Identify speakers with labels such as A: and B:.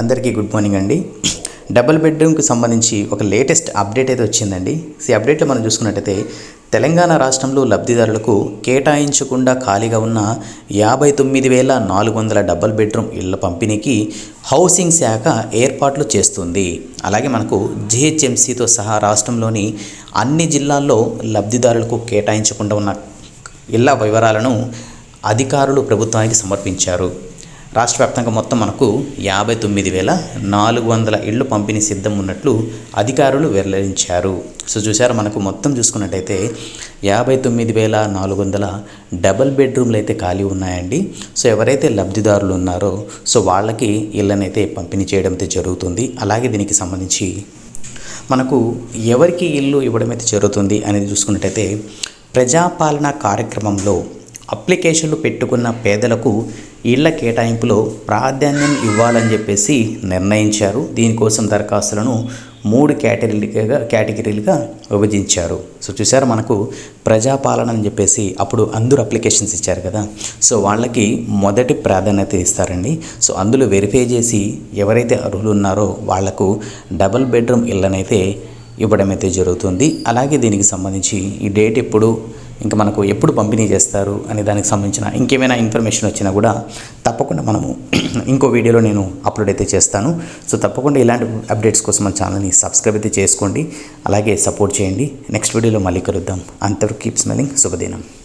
A: అందరికీ good morning అండి. Double బెడ్రూమ్కి సంబంధించి ఒక లేటెస్ట్ అప్డేట్ అయితే వచ్చిందండి. ఈ అప్డేట్లో మనం చూసుకున్నట్టయితే తెలంగాణ రాష్ట్రంలో లబ్ధిదారులకు కేటాయించకుండా ఖాళీగా ఉన్న యాభై తొమ్మిది వేల నాలుగు వందల డబుల్ బెడ్రూమ్ ఇళ్ళ పంపిణీకి హౌసింగ్ శాఖ ఏర్పాట్లు చేస్తుంది. అలాగే మనకు జిహెచ్ఎంసీతో సహా రాష్ట్రంలోని అన్ని జిల్లాల్లో లబ్ధిదారులకు కేటాయించకుండా ఉన్న ఇళ్ళ వివరాలను అధికారులు ప్రభుత్వానికి సమర్పించారు. రాష్ట్ర వ్యాప్తంగా మొత్తం మనకు యాభై తొమ్మిది వేల నాలుగు వందల ఇళ్ళు పంపిణీ సిద్ధం ఉన్నట్లు అధికారులు వెల్లడించారు. సో చూసారు మనకు మొత్తం చూసుకున్నట్టయితే యాభై తొమ్మిది వేల నాలుగు వందల డబల్ బెడ్రూమ్లు అయితే ఖాళీ ఉన్నాయండి. సో ఎవరైతే లబ్ధిదారులు ఉన్నారో సో వాళ్ళకి ఇళ్ళనైతే పంపిణీ చేయడం అయితే జరుగుతుంది. అలాగే దీనికి సంబంధించి మనకు ఎవరికి ఇల్లు ఇవ్వడం అయితే జరుగుతుంది అనేది చూసుకున్నట్టయితే ప్రజాపాలన కార్యక్రమంలో అప్లికేషన్లు పెట్టుకున్న పేదలకు ఇళ్ళ కేటాయింపులో ప్రాధాన్యం ఇవ్వాలని చెప్పేసి నిర్ణయించారు. దీనికోసం దరఖాస్తులను మూడు కేటగిరీలుగా కేటగిరీలుగా విభజించారు. సో చూసారు మనకు ప్రజాపాలన అని చెప్పేసి అప్పుడు అందరూ అప్లికేషన్స్ ఇచ్చారు కదా. సో వాళ్ళకి మొదటి ప్రాధాన్యత ఇస్తారండి. సో అందులో వెరిఫై చేసి ఎవరైతే అర్హులు ఉన్నారో వాళ్ళకు డబుల్ బెడ్రూమ్ ఇళ్ళనైతే ఇవ్వడం అయితే జరుగుతుంది. అలాగే దీనికి సంబంధించి ఈ డేట్ ఎప్పుడు ఇంకా మనకు ఎప్పుడు పంపిణీ చేస్తారు అనే దానికి సంబంధించిన ఇంకేమైనా ఇన్ఫర్మేషన్ వచ్చినా కూడా తప్పకుండా మనము ఇంకో వీడియోలో నేను అప్లోడ్ అయితే చేస్తాను. సో తప్పకుండా ఇలాంటి అప్డేట్స్ కోసం మన ఛానల్ని సబ్స్క్రైబ్ అయితే చేసుకోండి. అలాగే సపోర్ట్ చేయండి. నెక్స్ట్ వీడియోలో మళ్ళీ కలుద్దాం. అంతవరకు కీప్ స్మెలింగ్. శుభదినం.